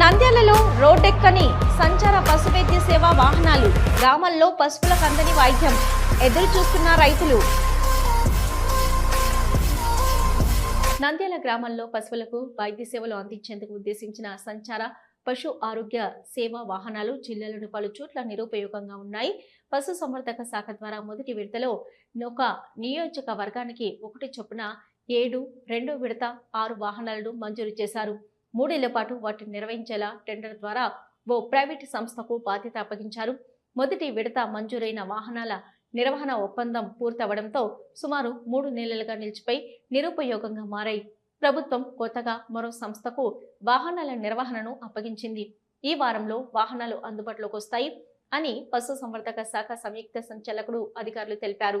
నంద్యాలలో రోడ్డెక్కని సంచార పశు వైద్య సేవా వాహనాలు గ్రామంలో పశువుల అందని వైద్యం. ఎదురు చూస్తున్న రైతులు నంద్యాల గ్రామంలో పశువులకు వైద్య సేవలు అందించేందుకు ఉద్దేశించిన సంచార పశు ఆరోగ్య సేవా వాహనాలు జిల్లాలోని పలు చోట్ల నిరుపయోగంగా ఉన్నాయి. పశు సంవర్ధక శాఖ ద్వారా మొదటి విడతలో ఒక నియోజకవర్గానికి ఒకటి చొప్పున ఏడు రెండో విడత ఆరు వాహనాలను మంజూరు చేశారు. మూడేళ్ళ పాటు వాటిని నిర్వహించేలా టెండర్ ద్వారా ఓ ప్రైవేటు సంస్థకు బాధ్యత అప్పగించారు. మొదటి విడత మంజూరైన వాహనాల నిర్వహణ ఒప్పందం పూర్తవడంతో సుమారు మూడు నెలలుగా నిలిచిపోయి నిరుపయోగంగా మారాయి. ప్రభుత్వం కొత్తగా మరో సంస్థకు వాహనాల నిర్వహణను అప్పగించింది. ఈ వారంలో వాహనాలు అందుబాటులోకి వస్తాయి అని పశు సంవర్ధక శాఖ సంయుక్త సంచాలకుడు అధికారులు తెలిపారు.